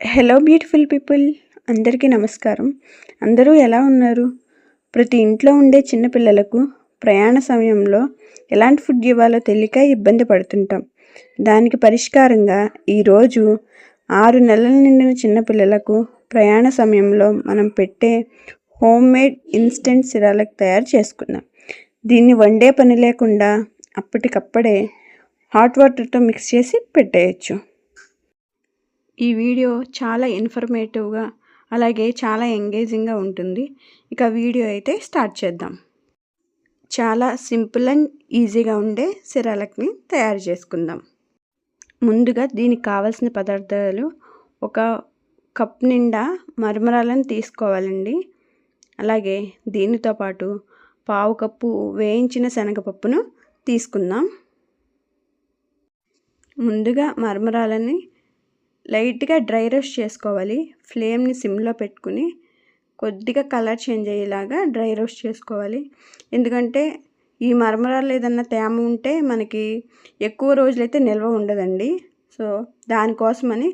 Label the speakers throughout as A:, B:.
A: Hello beautiful people అందరికీ నమస్కారం. అందరూ ఎలా ఉన్నారు? ప్రతి ఇంట్లో ఉండే చిన్నపిల్లలకు ప్రయాణ సమయంలో ఎలాంటి ఫుడ్ ఇవ్వాలో తెలియక ఇబ్బంది పడుతుంటాం. దానికి పరిష్కారంగా ఈరోజు ఆరు నెలల నిండిన చిన్నపిల్లలకు ప్రయాణ సమయంలో మనం పెట్టే హోమ్ మేడ్ ఇన్స్టెంట్ సిరాలకు తయారు చేసుకుందాం. దీన్ని వండే పని లేకుండా అప్పటికప్పుడే హాట్ వాటర్తో మిక్స్ చేసి పెట్టేయచ్చు. ఈ వీడియో చాలా ఇన్ఫర్మేటివ్గా అలాగే చాలా ఎంగేజింగ్గా ఉంటుంది. ఇక వీడియో అయితే స్టార్ట్ చేద్దాం. చాలా సింపుల్ అండ్ ఈజీగా ఉండే సిరాలక్ని తయారు చేసుకుందాం. ముందుగా దీనికి కావాల్సిన పదార్థాలు ఒక కప్ నిండా మరమరాలను తీసుకోవాలండి. అలాగే దీనితో పాటు పావు కప్పు వేయించిన శనగపప్పును తీసుకుందాం. ముందుగా మరమరాలని లైట్గా డ్రై రోస్ట్ చేసుకోవాలి. ఫ్లేమ్ని సిమ్లో పెట్టుకుని కొద్దిగా కలర్ చేంజ్ అయ్యేలాగా డ్రై రోస్ట్ చేసుకోవాలి. ఎందుకంటే ఈ మరమరాలు ఏదన్నా తేమ ఉంటే మనకి ఎక్కువ రోజులైతే నిల్వ ఉండదండి. సో దానికోసమని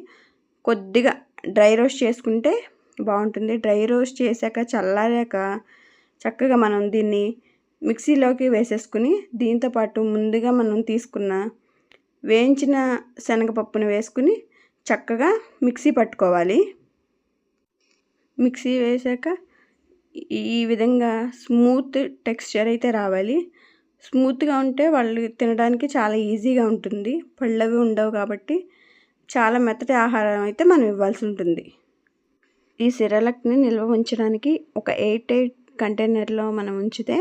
A: కొద్దిగా డ్రై రోస్ట్ చేసుకుంటే బాగుంటుంది. డ్రై రోస్ట్ చేశాక చల్లారాక చక్కగా మనం దీన్ని మిక్సీలోకి వేసేసుకుని దీంతోపాటు ముందుగా మనం తీసుకున్న వేయించిన శనగపప్పును వేసుకుని చక్కగా మిక్సీ పట్టుకోవాలి. మిక్సీ వేసాక ఈ విధంగా స్మూత్ టెక్స్చర్ అయితే రావాలి. స్మూత్గా ఉంటే వాళ్ళు తినడానికి చాలా ఈజీగా ఉంటుంది. పళ్ళవి ఉండవు కాబట్టి చాలా మెత్తటి ఆహారం అయితే మనం ఇవ్వాల్సి ఉంటుంది. ఈ సిరలక్ని నిల్వ ఉంచడానికి ఒక ఎయిట్ ఎయిట్ కంటైనర్లో మనం ఉంచితే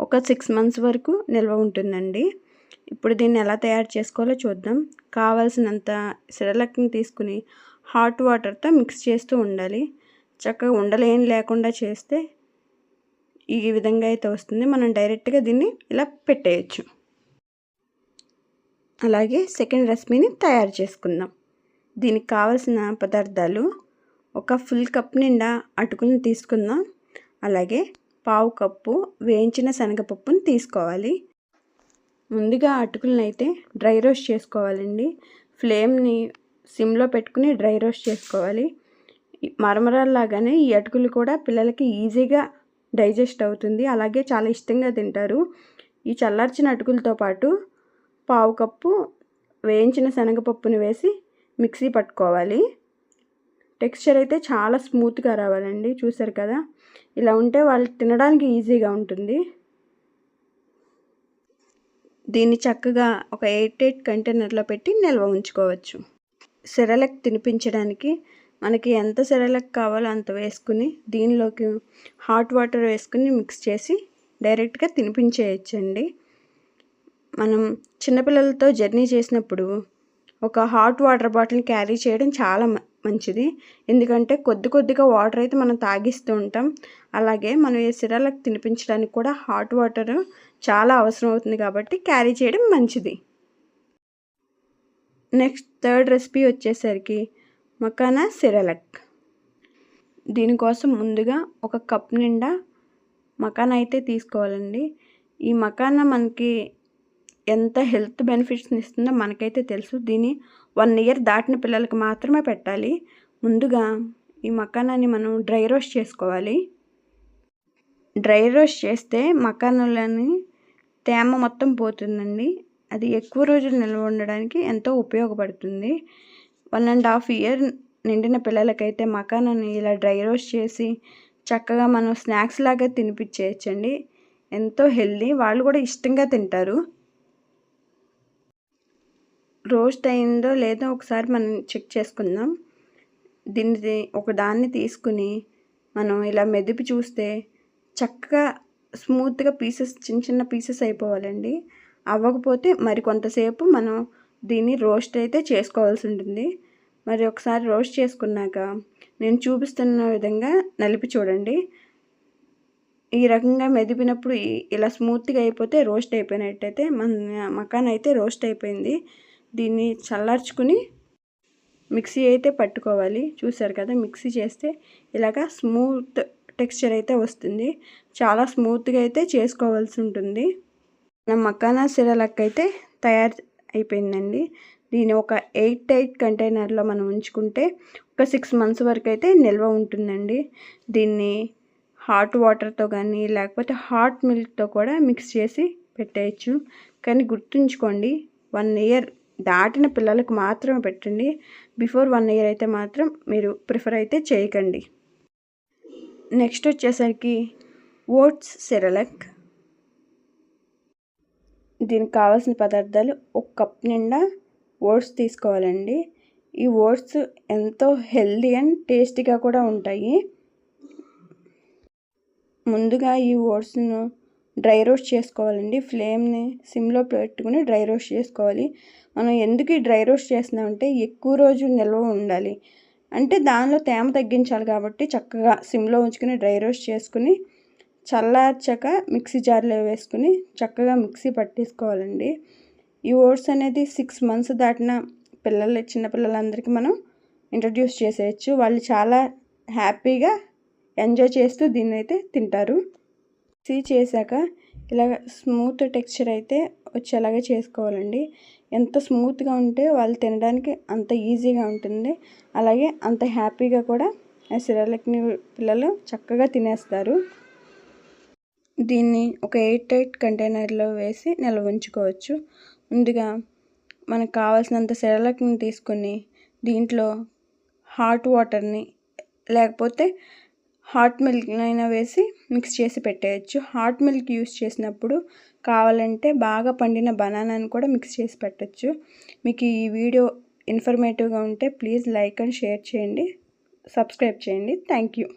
A: ఒక సిక్స్ మంత్స్ వరకు నిల్వ ఉంటుందండి. ఇప్పుడు దీన్ని ఎలా తయారు చేసుకోవాలో చూద్దాం. కావాల్సినంత సిరలక్ని తీసుకుని హాట్ వాటర్తో మిక్స్ చేస్తూ ఉండాలి. చక్కగా ఉండలేం లేకుండా చేస్తే ఈ విధంగా అయితే వస్తుంది. మనం డైరెక్ట్గా దీన్ని ఇలా పెట్టేయచ్చు. అలాగే సెకండ్ రెసిపీని తయారు చేసుకుందాం. దీనికి కావలసిన పదార్థాలు ఒక ఫుల్ కప్ నిండా అటుకుని తీసుకుందాం. అలాగే పావు కప్పు వేయించిన శనగపప్పును తీసుకోవాలి. ముందుగా అటుకులను అయితే డ్రై రోస్ట్ చేసుకోవాలండి. ఫ్లేమ్ని సిమ్లో పెట్టుకుని డ్రై రోస్ట్ చేసుకోవాలి. మరమరాల్లాగానే ఈ అటుకులు కూడా పిల్లలకి ఈజీగా డైజెస్ట్ అవుతుంది. అలాగే చాలా ఇష్టంగా తింటారు. ఈ చల్లార్చిన అటుకులతో పాటు పావు కప్పు వేయించిన శనగపప్పుని వేసి మిక్సీ పట్టుకోవాలి. టెక్స్చర్ అయితే చాలా స్మూత్గా రావాలండి. చూసారు కదా? ఇలా ఉంటే వాళ్ళు తినడానికి ఈజీగా ఉంటుంది. దీన్ని చక్కగా ఒక ఎయిట్ ఎయిట్ కంటైనర్లో పెట్టి నిల్వ ఉంచుకోవచ్చు. సెరలక్ తినిపించడానికి మనకి ఎంత సెరలక్ కావాలో అంత వేసుకుని దీనిలోకి హాట్ వాటర్ వేసుకుని మిక్స్ చేసి డైరెక్ట్గా తినిపించేయచ్చండి. మనం చిన్నపిల్లలతో జర్నీ చేసినప్పుడు ఒక హాట్ వాటర్ బాటిల్ని క్యారీ చేయడం చాలా మంచిది. ఎందుకంటే కొద్ది కొద్దిగా వాటర్ అయితే మనం తాగిస్తూ ఉంటాం. అలాగే మనం ఈ సిరాలకు తినిపించడానికి కూడా హాట్ వాటర్ చాలా అవసరం అవుతుంది కాబట్టి క్యారీ చేయడం మంచిది. నెక్స్ట్ థర్డ్ రెసిపీ వచ్చేసరికి మకానా సిరలక్. దీనికోసం ముందుగా ఒక కప్ నిండా మకానా అయితే తీసుకోవాలండి. ఈ మకానా మనకి ఎంత హెల్త్ బెనిఫిట్స్ని ఇస్తుందో మనకైతే తెలుసు. దీన్ని వన్ ఇయర్ దాటిన పిల్లలకు మాత్రమే పెట్టాలి. ముందుగా ఈ మకానాన్ని మనం డ్రై రోస్ట్ చేసుకోవాలి. డ్రై రోస్ట్ చేస్తే మకానాలని తేమ మొత్తం పోతుందండి. అది ఎక్కువ రోజులు నిల్వ ఉండడానికి ఎంతో ఉపయోగపడుతుంది. వన్ అండ్ హాఫ్ ఇయర్ నిండిన పిల్లలకైతే మకానాన్ని ఇలా డ్రై రోస్ట్ చేసి చక్కగా మనం స్నాక్స్ లాగా తినిపించేయచ్చండి ఎంతో హెల్దీ. వాళ్ళు కూడా ఇష్టంగా తింటారు. రోస్ట్ అయిందో లేదో ఒకసారి మనం చెక్ చేసుకుందాం. దీన్ని ఒక దాన్ని తీసుకుని మనం ఇలా మెదిపి చూస్తే చక్కగా స్మూత్గా పీసెస్ చిన్న చిన్న పీసెస్ అయిపోవాలండి. అవ్వకపోతే మరి కొంతసేపు మనం దీన్ని రోస్ట్ అయితే చేసుకోవాల్సి ఉంటుంది. మరి ఒకసారి రోస్ట్ చేసుకున్నాక నేను చూపిస్తున్న విధంగా నలిపి చూడండి. ఈ రకంగా మెదిపినప్పుడు ఇలా స్మూత్గా అయిపోతే రోస్ట్ అయిపోయినట్టయితే మన మకాన్ అయితే రోస్ట్ అయిపోయింది. దీన్ని చల్లార్చుకుని మిక్సీ అయితే పట్టుకోవాలి. చూసారు కదా మిక్సీ చేస్తే ఇలాగా స్మూత్ టెక్స్చర్ అయితే వస్తుంది. చాలా స్మూత్గా అయితే చేసుకోవాల్సి ఉంటుంది. నా మకానా సిరలక్ అయితే తయారు అయిపోయిందండి. దీన్ని ఒక ఎయిట్ ఎయిట్ కంటైనర్లో మనం ఉంచుకుంటే ఒక సిక్స్ మంత్స్ వరకు అయితే నిల్వ ఉంటుందండి. దీన్ని హాట్ వాటర్తో కానీ లేకపోతే హాట్ మిల్క్తో కూడా మిక్స్ చేసి పెట్టేయచ్చు. కానీ గుర్తుంచుకోండి వన్ ఇయర్ దాటిన పిల్లలకు మాత్రమే పెట్టండి. బిఫోర్ వన్ ఇయర్ అయితే మాత్రం మీరు ప్రిఫర్ అయితే చేయకండి. నెక్స్ట్ వచ్చేసరికి ఓట్స్ సెరలక్. దీనికి కావాల్సిన పదార్థాలు ఒక కప్ నిండా ఓట్స్ తీసుకోవాలండి. ఈ ఓట్స్ ఎంతో హెల్దీ అండ్ టేస్టీగా కూడా ఉంటాయి. ముందుగా ఈ ఓట్స్ను డ్రై రోస్ట్ చేసుకోవాలండి. ఫ్లేమ్ని సిమ్లో పెట్టుకుని డ్రై రోస్ట్ చేసుకోవాలి. మనం ఎందుకు ఈ డ్రై రోస్ట్ చేస్తున్నామంటే ఎక్కువ రోజు నిల్వ ఉండాలి. అంటే దానిలో తేమ తగ్గించాలి కాబట్టి చక్కగా సిమ్లో ఉంచుకుని డ్రై రోస్ట్ చేసుకుని చల్లార్చాక మిక్సీ జార్లో వేసుకుని చక్కగా మిక్సీ పట్టేసుకోవాలండి. ఈ ఓట్స్ అనేది సిక్స్ మంత్స్ దాటిన పిల్లలు చిన్నపిల్లలందరికీ మనం ఇంట్రడ్యూస్ చేసేయచ్చు. వాళ్ళు చాలా హ్యాపీగా ఎంజాయ్ చేస్తూ దీన్ని అయితే తింటారు. మిక్సీ చేశాక ఇలాగ స్మూత్ టెక్స్చర్ అయితే వచ్చేలాగా చేసుకోవాలండి. ఎంత స్మూత్గా ఉంటే వాళ్ళు తినడానికి అంత ఈజీగా ఉంటుంది. అలాగే అంత హ్యాపీగా కూడా ఆ సిరలక్ని పిల్లలు చక్కగా తినేస్తారు. దీన్ని ఒక ఎయిట్ ఎయిట్ కంటైనర్లో వేసి నిల్వ ఉంచుకోవచ్చు. ముందుగా మనకు కావాల్సినంత సెరలక్ని తీసుకొని దీంట్లో హాట్ వాటర్ని లేకపోతే హాట్ మిల్క్ అయినా వేసి మిక్స్ చేసి పెట్టేయచ్చు. హాట్ మిల్క్ యూస్ చేసినప్పుడు కావాలంటే బాగా పండిన బనానాని కూడా మిక్స్ చేసి పెట్టచ్చు. మీకు ఈ వీడియో ఇన్ఫర్మేటివ్గా ఉంటే ప్లీజ్ లైక్ అండ్ షేర్ చేయండి. సబ్స్క్రైబ్ చేయండి. Thank you.